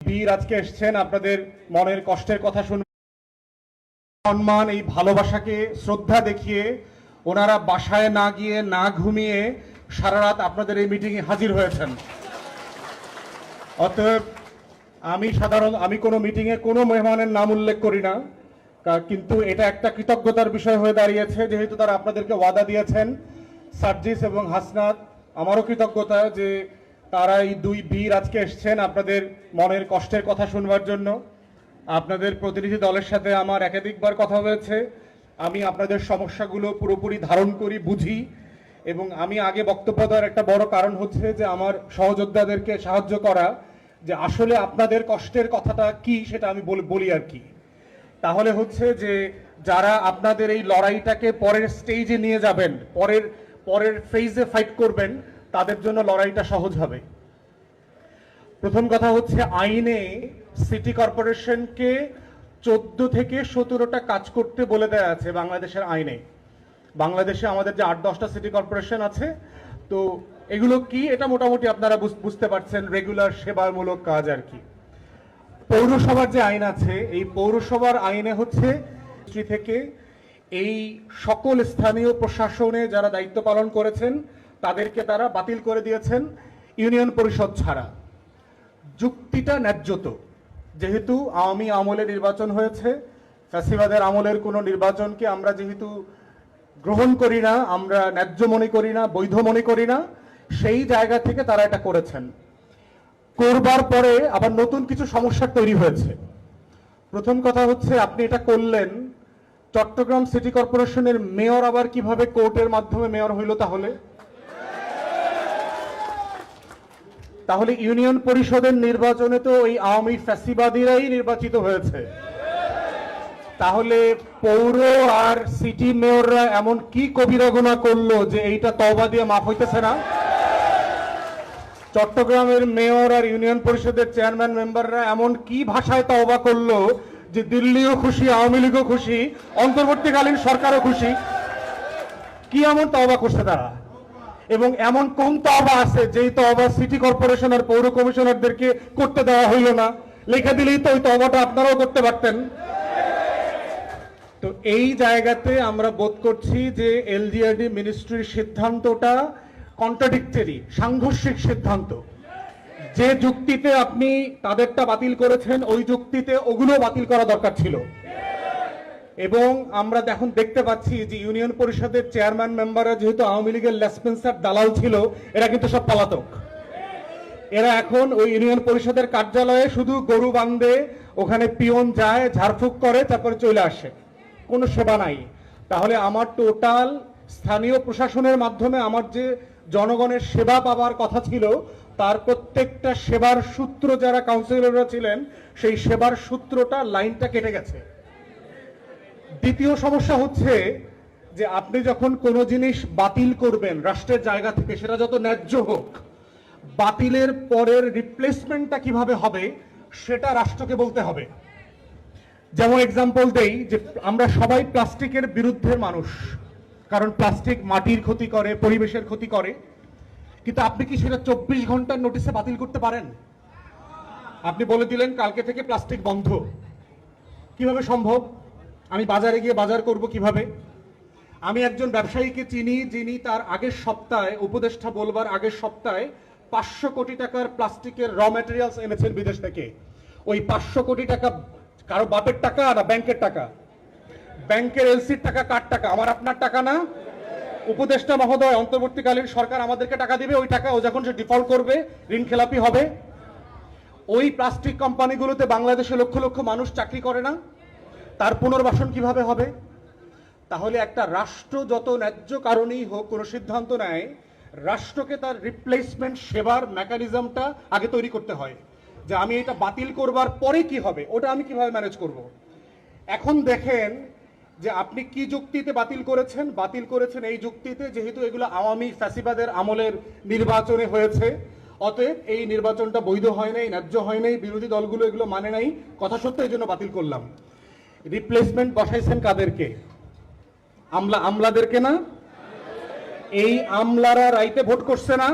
বীর আজকে এসছেন, আপনাদের মনের কষ্টের কথা শুনবেন সম্মান, এই ভালোবাসাকে শ্রদ্ধা দেখিয়ে ওনারা বাসায় না গিয়ে, না ঘুমিয়ে সারা রাত আপনাদের এই মিটিংয়ে হাজির হয়েছেন। অতএব আমি সাধারণ, আমি কোনো মিটিংয়ে কোনো মেহমানের নাম উল্লেখ করি না কিন্তু এটা একটা কৃতজ্ঞতার বিষয় হয়ে দাঁড়িয়েছে, যেহেতু তারা আপনাদেরকে ওয়াদা দিয়েছেন। সার্জিস এবং হাসনাত, আমারও কৃতজ্ঞতা যে তারা এই দুই বীর আজকে এসছেন আপনাদের মনের কষ্টের কথা শুনবার জন্য। আপনাদের প্রতিনিধি দলের সাথে আমার একাধিকবার কথা হয়েছে। আমি আপনাদের সমস্যাগুলো পুরোপুরি ধারণ করি, বুঝি এবং আমি আগে বক্তব্য দেওয়ার একটা বড় কারণ হচ্ছে যে আমার সহযোদ্ধাদেরকে সাহায্য করা যে আসলে আপনাদের কষ্টের কথাটা কি সেটা আমি বল- আর কি। তাহলে হচ্ছে যে যারা আপনাদের এই লড়াইটাকে পরের স্টেজে নিয়ে যাবেন, পরের পরের ফেজে ফাইট করবেন তাদের জন্য লড়াইটা সহজ হবে। প্রথম কথা হচ্ছে, আইনে সিটি কর্পোরেশনকে চোদ্দ থেকে সতেরোটা কাজ করতে বলে দেওয়া আছে বাংলাদেশের আইনে। বাংলাদেশে আমাদের যে আট, দশটা সিটি কর্পোরেশন আছে, তো এগুলো কি এটা মোটামুটি আপনারা বুঝ- বুঝতে পারছেন, রেগুলার সেবামূলক কাজ আর কি। পৌরসভার যে আইন আছে, এই পৌরসভার আইনে হচ্ছে থেকে এই সকল স্থানীয় প্রশাসনে যারা দায়িত্ব পালন করেছেন তাদেরকে তারা বাতিল করে দিয়েছেন ইউনিয়ন পরিষদ ছাড়া। যুক্তিটা ন্যায্যত। যেহেতু আওয়ামী আমলে নির্বাচন হয়েছে চাষিবাদের আমলের কোনো নির্বাচনকে আমরা যেহেতু গ্রহণ করি না, আমরা ন্যায্য মনে করি না, বৈধ মনে করি না, সেই জায়গা থেকে তারা এটা করেছেন। করবার পরে আবার নতুন কিছু সমস্যা তৈরি হয়েছে। প্রথম কথা হচ্ছে, আপনি এটা করলেন, চট্টগ্রাম সিটি কর্পোরেশনের মেয়র আবার কীভাবে কোর্টের মাধ্যমে মেয়র হইল তাহলে? তাহলে ইউনিয়ন পরিষদের নির্বাচনে তো ওই আওয়ামী ফ্যাসিবাদীরাই নির্বাচিত হয়েছে। তাহলে পৌর আর সিটি মেয়ররা এমন কি কবিরাগুনা করল যে এইটা তওবা দিয়ে মাফ হইতেছে না? চট্টগ্রামের মেয়র আর ইউনিয়ন পরিষদের চেয়ারম্যান মেম্বাররা এমন কি ভাষায় তওবা করল যে দিল্লিও খুশি, আওয়ামী লীগও খুশি, অন্তর্বর্তীকালীন সরকারও খুশি? কি এমন তওবা করছে তারা? এবং এমন কোন তওবা আছে যেই তওবা সিটি কর্পোরেশন আর পৌর কমিশনারদেরকে করতে দেওয়া হইল না? লেখা দিলেই তো ওই তওবাটা আপনারাও করতে পারতেন। তো এই জায়গাতে আমরা বোধ করছি যে এলজিআরডি মিনিস্ট্রির সিদ্ধান্তটা কন্ট্রাডিক্টরি সাংঘর্ষিক সিদ্ধান্ত। যে যুক্তিতে আপনি তাদেরটা বাতিল করেছেন, ওই যুক্তিতে ওগুলো বাতিল করা দরকার ছিল। এবং আমরা এখন দেখতে পাচ্ছি যে ইউনিয়ন পরিষদের চেয়ারম্যান মেম্বাররা যেহেতু আওয়ামী লীগের লেসপেন্সার দালাল ছিল, এরা কিন্তু সব পলাতক। এরা এখন ওই ইউনিয়ন পরিষদের কার্যালয়ে শুধু গরু বান্ধে ওখানে পিয়ন যায়, ঝাড়ফুঁক করে, তারপরে চলে আসে। কোনো সেবা নাই। তাহলে আমার টোটাল স্থানীয় প্রশাসনের মাধ্যমে আমার যে জনগণের সেবা পাবার কথা ছিল, তার প্রত্যেকটা সেবার সূত্র যারা কাউন্সিলররা ছিলেন, সেই সেবার সূত্রটা লাইনটা কেটে গেছে। দ্বিতীয় সমস্যা হচ্ছে যে আপনি যখন কোনো জিনিস বাতিল করবেন, রাষ্ট্রের জায়গা থেকে, সেটা যত ন্যায্য হোক, বাতিলের পরের রিপ্লেসমেন্টটা কীভাবে হবে, সেটা রাষ্ট্রকে বলতে হবে। যেমন এক্সাম্পল দেই যে আমরা সবাই প্লাস্টিকের বিরুদ্ধে মানুষ, কারণ প্লাস্টিক মাটির ক্ষতি করে, পরিবেশের ক্ষতি করে। কিন্তু আপনি কি সেটা চব্বিশ ঘণ্টার নোটিশে বাতিল করতে পারেন? আপনি বলে দিলেন, কালকে থেকে প্লাস্টিক বন্ধ। কীভাবে সম্ভব? আমি বাজারে গিয়ে বাজার করব কীভাবে? আমি একজন ব্যবসায়ীকে চিনি, যিনি তার আগের সপ্তাহে, উপদেষ্টা বলবার আগের সপ্তাহে পাঁচশো কোটি টাকার প্লাস্টিকের র ম্যাটেরিয়ালস এনেছেন বিদেশ থেকে। ওই পাঁচশো কোটি টাকা কারও বাপের টাকা না ব্যাংকের টাকা? ব্যাংকের এলসির টাকা কার টাকা? আমার আপনার টাকা না? উপদেষ্টা মহোদয়, অন্তর্বর্তীকালীন সরকার আমাদেরকে টাকা দিবে, ওই টাকা ও যখন সে ডিফল্ট করবে ঋণ খেলাপি হবে। ওই প্লাস্টিক কোম্পানিগুলোতে বাংলাদেশে লক্ষ লক্ষ মানুষ চাকরি করে না। তার পুনর্বাসন কীভাবে হবে? তাহলে একটা রাষ্ট্র যত ন্যায্য কারণেই হোক, কোনো সিদ্ধান্ত নেয়, রাষ্ট্রকে তার রিপ্লেসমেন্ট সেবার মেকানিজমটা আগে তৈরি করতে হয়। যে আমি এটা বাতিল করবার পরে কি হবে? ওটা আমি কীভাবে ম্যানেজ করব? এখন দেখেন যে আপনি কি যুক্তিতে বাতিল করেছেন? বাতিল করেছেন এই যুক্তিতে যেহেতু এগুলো আওয়ামী ফ্যাসিবাদের আমলের নির্বাচনে হয়েছে। অতএব এই নির্বাচনটা বৈধ হয় নাই, ন্যায্য হয় নাই, বিরোধী দলগুলো এগুলো মানে নাই। কথা সত্য, এই জন্য বাতিল করলাম। রিপ্লেসমেন্ট বসাইছেন কাদেরকে? আমলা আমলাদেরকে না? এই আমলারা রাইতে ভোট করছে না?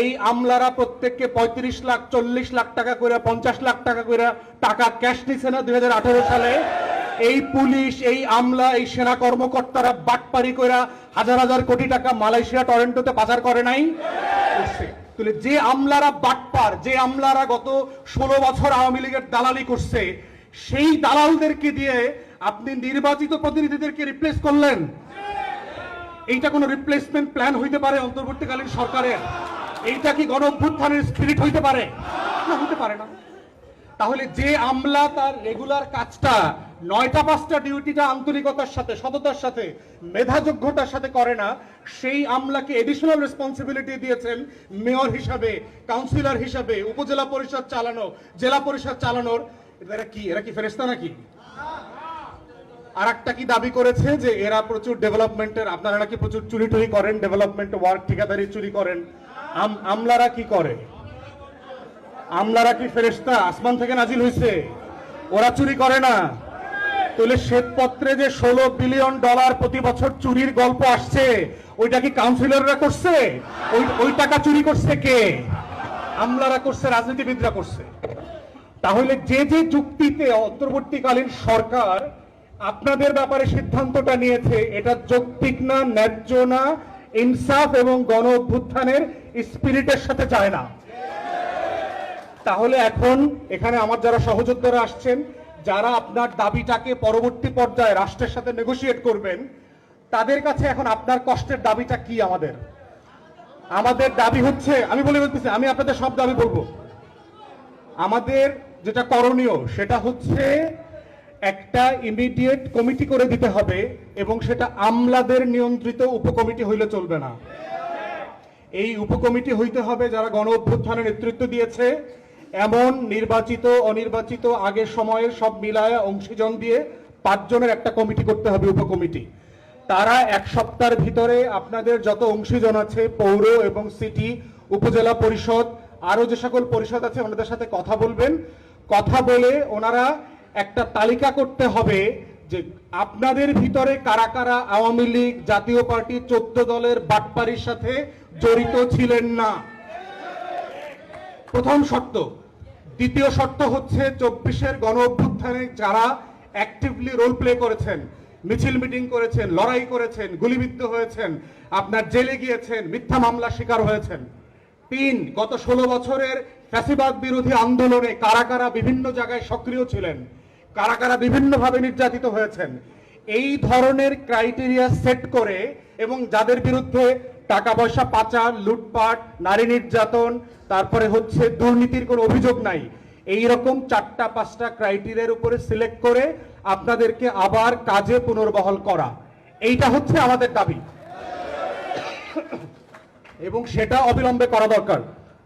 এই আমলারা প্রত্যেককে পঁয়ত্রিশ লাখ, চল্লিশ লাখ টাকা করে, পঞ্চাশ লাখ টাকা করে টাকা ক্যাশ নিছে না দুই সালে? এই পুলিশ, এই আমলা, এই সেনা কর্মকর্তারা বাটপারি করে হাজার হাজার কোটি টাকা মালয়েশিয়া টরেন্টোতে পাচার করে নাই? যে আমলারা বাটপার যে আমলারা গত ষোলো বছর আওয়ামী লীগের দালালি করছে সেই দালালদেরকে দিয়ে আপনি নির্বাচিত প্রতিনিধিদেরকে রিপ্লেস করলেন। এইটা কোনো রিপ্লেসমেন্ট প্ল্যান হইতে পারে অন্তর্বর্তীকালীন সরকারের? এইটা কি গণ অভ্যুত্থানের স্পিরিট হইতে পারে? না হতে পারে না। তাহলে যে আমলা তার রেগুলার কাজটা নয়টা পাঁচটা ডিউটিটা আন্তরিকতার সাথে, সততার সাথে, মেধাযোগ্যতার সাথে করে না, সেই আমলাকে এডিশনাল রেসপন্সিবিলিটি দিয়েছেন মেয়র হিসাবে কাউন্সিলর হিসাবে, উপজেলা পরিষদ চালানো, জেলা পরিষদ চালানোর এরা কি এরা কি ফেরেস্তা নাকি? আর একটা কি দাবি করেছে যে এরা প্রচুর ডেভেলপমেন্টের, আপনারা নাকি প্রচুর চুরি টুরি করেন, ডেভেলপমেন্ট, ওয়ার্ক ঠিকাদারি চুরি করেন। আমলারা কি করে? আমলারা কি ফেরেস্তা আসমান থেকে নাজিল হয়েছে ওরা চুরি করে না। তাহলে শ্বেতপত্রে যে ষোলো বিলিয়ন ডলার প্রতি বছর চুরির গল্প আসছে, ওইটা কি কাউন্সিলররা করছে? ওই টাকা চুরি করছে কে? আমলারা করছে, রাজনীতিবিদরা করছে। তাহলে যে যে যুক্তিতে অন্তর্বর্তীকালীন সরকার আপনাদের ব্যাপারে সিদ্ধান্তটা নিয়েছে, এটা যৌক্তিক না, ন্যায্য না, ইনসাফ এবং গণ অভ্যুত্থানের স্পিরিটের সাথে যায় না। তাহলে এখন এখানে আমার যারা সহযোদ্ধারা আসছেন, যারা আপনার দাবিটাকে পরবর্তী পর্যায়ে রাষ্ট্রের সাথে নেগোশিয়েট করবেন, তাদের কাছে এখন আপনার কষ্টের দাবিটা কি আমাদের? আমাদের দাবি হচ্ছে, আমি বলে বলতেছি, আমি আপনাদের সব দাবি বলব। আমাদের যেটা করণীয়, সেটা হচ্ছে একটা ইমিডিয়েট কমিটি করে দিতে হবে এবং সেটা আমলাদের নিয়ন্ত্রিত উপকমিটি হইলে চলবে না। এই উপকমিটি হইতে হবে যারা গণ অভ্যুত্থানের নেতৃত্ব দিয়েছে, এমন নির্বাচিত, অনির্বাচিত, আগের সময়ের সব মিলায় অংশীজন দিয়ে পাঁচজনের একটা কমিটি করতে হবে উপকমিটি। তারা এক সপ্তাহের ভিতরে আপনাদের যত অংশীজন আছে, পৌর এবং সিটি, উপজেলা পরিষদ আরও যে সকল পরিষদ আছে, ওনাদের সাথে কথা বলবেন। কথা বলে ওনারা একটা তালিকা করতে হবে যে আপনাদের ভিতরে কারা কারা আওয়ামী লীগ, জাতীয় পার্টি, চোদ্দ দলের বাটপারির সাথে জড়িত ছিলেন না। প্রথম শর্ত। দ্বিতীয় শর্ত হচ্ছে চব্বিশের গণ অভ্যুত্থানে যারা অ্যাক্টিভলি রোল প্লে করেছেন, মিছিল মিটিং করেছেন, লড়াই করেছেন, গুলিবিদ্ধ হয়েছেন, আপনার জেলে গিয়েছেন, মিথ্যা মামলা শিকার হয়েছেন। তিন, গত ষোলো বছরের ফ্যাসিবাদ বিরোধী আন্দোলনে কারা কারা বিভিন্ন জায়গায় সক্রিয় ছিলেন, কারা কারা বিভিন্নভাবে নির্যাতিত হয়েছেন, এই ধরনের ক্রাইটেরিয়া সেট করে এবং যাদের বিরুদ্ধে টাকা পয়সা পাচার, লুটপাট, নারী নির্যাতন, তারপরে হচ্ছে দুর্নীতির কোনো অভিযোগ নাই এই রকম চারটা, পাঁচটা ক্রাইটেরিয়ার উপরে সিলেক্ট করে আপনাদেরকে আবার কাজে পুনর্বহাল করা। এইটা হচ্ছে আমাদের দাবি। এবং সেটা অবিলম্বে করা দরকার।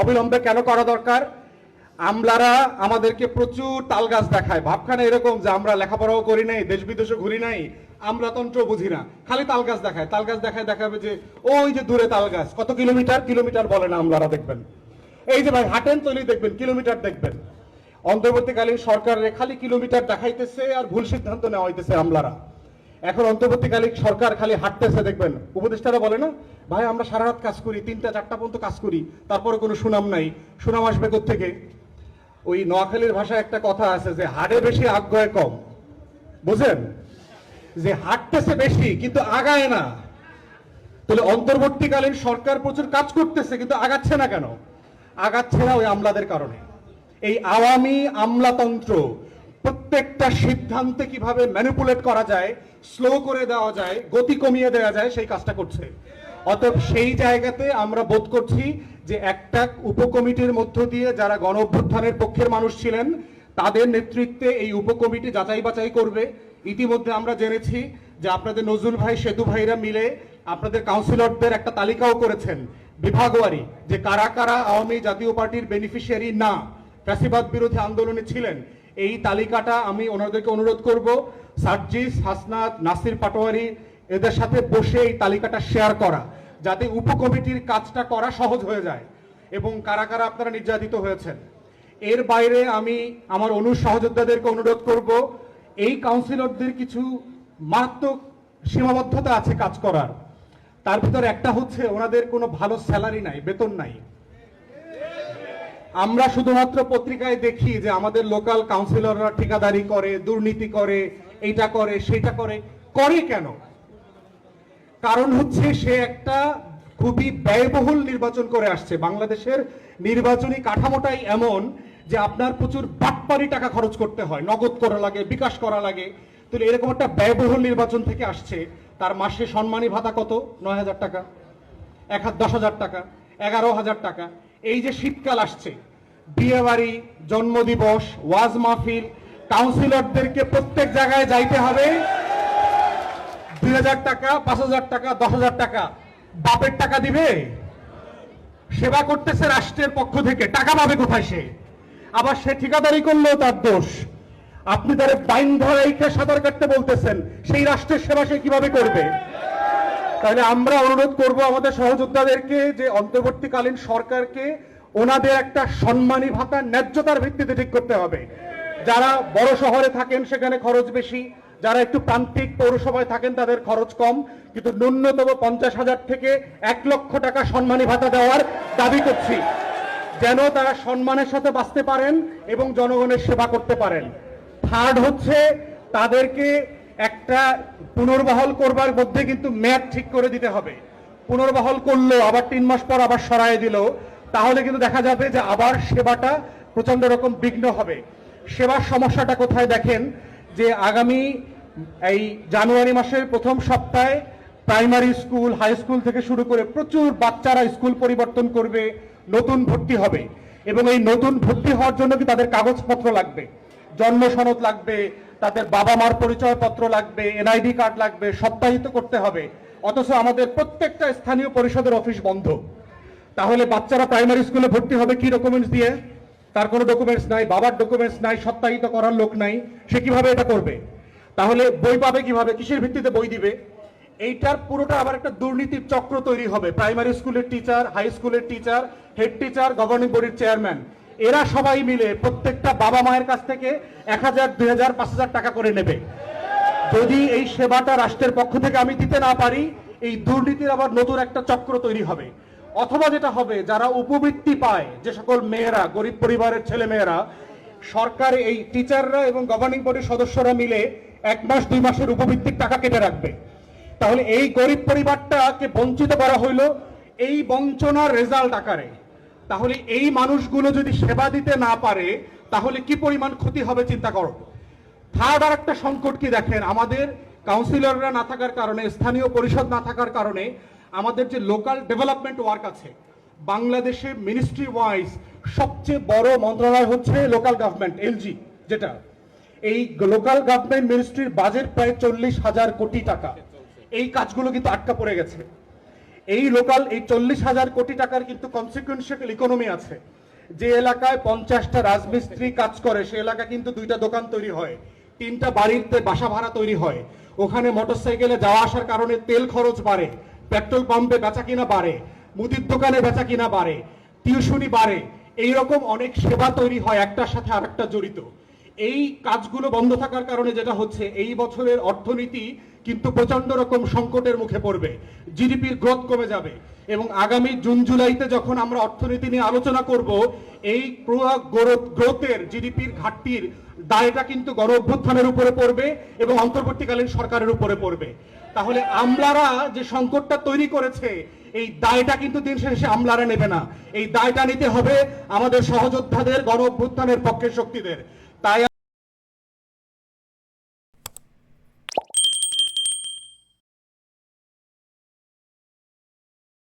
অবিলম্বে কেন করা দরকার? আমলারা আমাদেরকে প্রচুর তাল গাছ দেখায়। ভাবখানা এরকম যে আমরা লেখাপড়াও করি নাই, দেশ বিদেশে ঘুরি নাই আমলাতন্ত্র বুঝি না। খালি তাল গাছ দেখায়, তাল গাছ দেখায় দেখাবে যে, ওই যে দূরে তাল গাছ, কত কিলোমিটার কিলোমিটার বলে না আমলারা দেখবেন। এই যে ভাই, হাটেন তৈরি দেখবেন, কিলোমিটার দেখবেন। অন্তর্বর্তীকালীন সরকারের খালি কিলোমিটার দেখাইতেছে আর ভুল সিদ্ধান্ত নেওয়া হইতেছে আমলারা। এখন অন্তর্বর্তীকালীন সরকার খালি হাঁটতেছে, দেখবেন। উপদেষ্টারা বলে না, ভাই, আমরা সারা রাত কাজ করি, তিনটা, চারটা পর্যন্ত কাজ করি তারপরে কোনো সুনাম নাই। সুনাম আসবে থেকে ওই নোয়াখালীর ভাষায় একটা কথা আছে যে হাড়ে বেশি আগ্রহে কম। বুঝেন? যে হাঁটতেছে বেশি, কিন্তু আগায় না। তাহলে অন্তর্বর্তীকালীন সরকার প্রচুর কাজ করতেছে, কিন্তু আগাচ্ছে না কেন? আগাচ্ছে না ওই আমলাদের কারণে। এই আওয়ামী আমলাতন্ত্র প্রত্যেকটা সিদ্ধান্তে কীভাবে ম্যানিপুলেট করা যায় স্লো করে দেওয়া যায়, গতি কমিয়ে দেওয়া যায়, সেই কাজটা করছে। অতএব সেই জায়গাতে আমরা বোধ করছি যে একটা উপকমিটির মধ্য দিয়ে যারা গণ অভ্যুত্থানের পক্ষের মানুষ ছিলেন, তাদের নেতৃত্বে এই উপকমিটি যাচাই বাছাই করবে। ইতিমধ্যে আমরা জেনেছি যে আপনাদের নজরুল ভাই, সেতু ভাইরা মিলে আপনাদের কাউন্সিলরদের একটা তালিকাও করেছেন, বিভাগওয়ারি, যে কারা কারা আওয়ামী জাতীয় পার্টির বেনিফিশিয়ারি না, ফ্যাসিবাদ বিরোধী আন্দোলনে ছিলেন এই তালিকাটা আমি ওনাদেরকে অনুরোধ করব, সার্জিস, হাসনাত, নাসির পাটোয়ারি, এদের সাথে বসে এই তালিকাটা শেয়ার করা, যাতে উপকমিটির কাজটা করা সহজ হয়ে যায় এবং কারা কারা আপনারা নির্যাতিত হয়েছেন। এর বাইরে আমি আমার অনু সহযোদ্ধাদেরকে অনুরোধ করব, এই কাউন্সিলরদের কিছু মারাত্মক সীমাবদ্ধতা আছে কাজ করার। তার ভিতরে একটা হচ্ছে, ওনাদের কোনো ভালো স্যালারি নাই, বেতন নাই। আমরা শুধুমাত্র পত্রিকায় দেখি যে আমাদের লোকাল কাউন্সিলররা ঠিকাদারি করে, দুর্নীতি করে এইটা করে, সেটা করে। করে কেন? কারণ হচ্ছে সে একটা খুবই ব্যয়বহুল নির্বাচন করে আসছে। বাংলাদেশের নির্বাচনী কাঠামোটাই এমন যে আপনার প্রচুর বাটপারি টাকা খরচ করতে হয়। নগদ করা লাগে, বিকাশ করা লাগে। তো এরকম একটা ব্যয়বহুল নির্বাচন থেকে আসছে, তার মাসে সম্মানী ভাতা কত? নয় হাজার টাকা। এক দশ হাজার টাকা। এগারো হাজার টাকা। এই যে শীতকাল আসছে বিয়ে বাড়ি জন্মদিবস, ওয়াজ মাহফিল কাউন্সিলরদেরকে প্রত্যেক জায়গায় যাইতে হবে। দুই হাজার টাকা, পাঁচ হাজার টাকা, দশ হাজার টাকা। বাপের টাকা দিবে? সেবা করতেছে রাষ্ট্রের পক্ষ থেকে। টাকা পাবে কোথায় সে? আবার সে ঠিকাদারি করলেও তার দোষ। আপনি তার বাইন ধরে সাঁতার কাটতে বলতেছেন। সেই রাষ্ট্রের সেবা সে কীভাবে করবে? তাহলে আমরা অনুরোধ করব আমাদের সহযোদ্ধাদেরকে যে অন্তর্বর্তীকালীন সরকারকে ওনাদের একটা সম্মানী ভাতা ন্যায্যতার ভিত্তিতে ঠিক করতে হবে। যারা বড় শহরে থাকেন সেখানে খরচ বেশি, যারা একটু প্রান্তিক পৌরসভায় থাকেন তাদের খরচ কম, কিন্তু ন্যূনতম পঞ্চাশ হাজার থেকে এক লক্ষ টাকা সম্মানী ভাতা দেওয়ার দাবি করছি। যেন তারা সম্মানের সাথে বাঁচতে পারেন এবং জনগণের সেবা করতে পারেন। থার্ড হচ্ছে তাদেরকে একটা পুনর্বহাল করবার মধ্যে কিন্তু মেয়াদ ঠিক করে দিতে হবে। পুনর্বহাল করল, আবার তিন মাস পর আবার সরায় দিল, তাহলে কিন্তু দেখা যাবে যে আবার সেবাটা প্রচণ্ড রকম বিঘ্ন হবে। সেবার সমস্যাটা কোথায় দেখেন যে আগামী এই জানুয়ারি মাসের প্রথম সপ্তাহে প্রাইমারি স্কুল, হাই স্কুল থেকে শুরু করে প্রচুর বাচ্চারা স্কুল পরিবর্তন করবে, নতুন ভর্তি হবে। এবং এই নতুন ভর্তি হওয়ার জন্য কি তাদের কাগজপত্র লাগবে? জন্ম সনদ লাগবে তাদের বাবা মার পরিচয়পত্র লাগবে, এনআইডি কার্ড লাগবে, সপ্তাহিত করতে হবে। অথচ আমাদের প্রত্যেকটা স্থানীয় পরিষদের অফিস বন্ধ। তাহলে বাচ্চারা প্রাইমারি স্কুলে ভর্তি হবে কি ডকুমেন্টস দিয়ে? তার কোনো ডকুমেন্টস নাই, বাবার ডকুমেন্টস নাই সত্যায়িত করার লোক নাই। সে কীভাবে এটা করবে? তাহলে বই পাবে কীভাবে? কিসের ভিত্তিতে বই দিবে? এইটার পুরোটা আবার একটা দুর্নীতির চক্র তৈরি হবে। প্রাইমারি স্কুলের টিচার হাই স্কুলের টিচার হেড টিচার গভর্নিং বডির চেয়ারম্যান এরা সবাই মিলে প্রত্যেকটা বাবা মায়ের কাছ থেকে এক হাজার, দুই হাজার, পাঁচ হাজার টাকা করে নেবে। যদি এই সেবাটা রাষ্ট্রের পক্ষ থেকে আমি দিতে না পারি, এই দুর্নীতির আবার নতুন একটা চক্র তৈরি হবে। অথবা যেটা হবে, যারা উপবৃত্তি পায়, যে সকল মেয়েরা, গরিব পরিবারের ছেলে মেয়েরা সরকার এই টিচাররা এবং গভর্নিং বডির সদস্যরা মিলে এক মাস, দুই মাসের উপবৃত্তির টাকা কেটে রাখবে। তাহলে এই গরিব পরিবারটাকে বঞ্চিত করা হইল এই বঞ্চনার রেজাল্ট আকারে। তাহলে এই মানুষগুলো যদি সেবা দিতে না পারে, তাহলে কি পরিমাণ ক্ষতি হবে চিন্তা করো। থার্ড আর একটা সংকট কি দেখেন? আমাদের কাউন্সিলররা না থাকার কারণে, স্থানীয় পরিষদ না থাকার কারণে আমাদের যে লোকাল ডেভেলপমেন্ট ওয়ার্ক আছে, বাংলাদেশে মিনিস্ট্রি ওয়াইজ সবচেয়ে বড় মন্ত্রণালয় হচ্ছে লোকাল গভর্নমেন্ট এলজি যেটা। এই লোকাল গভর্নমেন্ট মিনিস্ট্রির বাজেট প্রায় চল্লিশ হাজার কোটি টাকা। এই কাজগুলো কিন্তু আটকা পড়ে গেছে। এই লোকাল এই চল্লিশ হাজার কোটি টাকার কিন্তু কনসিকুয়েন্সিয়াল ইকোনমি আছে। যে এলাকায় পঞ্চাশটা রাজমিস্ত্রি কাজ করে, সে এলাকা কিন্তু দুইটা দোকান তৈরি হয়, তিনটা বাড়িতে বাসা ভাড়া তৈরি হয়। ওখানে মোটরসাইকেলে যাওয়া আসার কারণে তেল খরচ বাড়ে পেট্রোল পাম্পে বেচা কিনা বাড়ে, মুদির দোকানে বেচা কিনা বাড়ে, টিউশনি বাড়ে, এইরকম অনেক সেবা তৈরি হয় একটার সাথে আরেকটা জড়িত। এই কাজগুলো বন্ধ থাকার কারণে যেটা হচ্ছে, এই বছরের অর্থনীতি কিন্তু প্রচণ্ড রকম সংকটের মুখে পড়বে, জিডিপির গ্রোথ কমে যাবে এবং আগামী জুন, জুলাইতে যখন আমরা অর্থনীতি নিয়ে আলোচনা করব, এই গ্রোথের জিডিপির ঘাটতির দায়টা কিন্তু গণ অভ্যুত্থানের উপরে পড়বে এবং অন্তর্বর্তীকালীন সরকারের উপরে পড়বে। তাহলে আমলারা যে সংকটটা তৈরি করেছে, এই দায়টা কিন্তু দিন শেষে আমলারা নেবে না। এই দায়টা নিতে হবে আমাদের সহযোদ্ধাদের গণ অভ্যুত্থানের পক্ষের শক্তিদের। তাই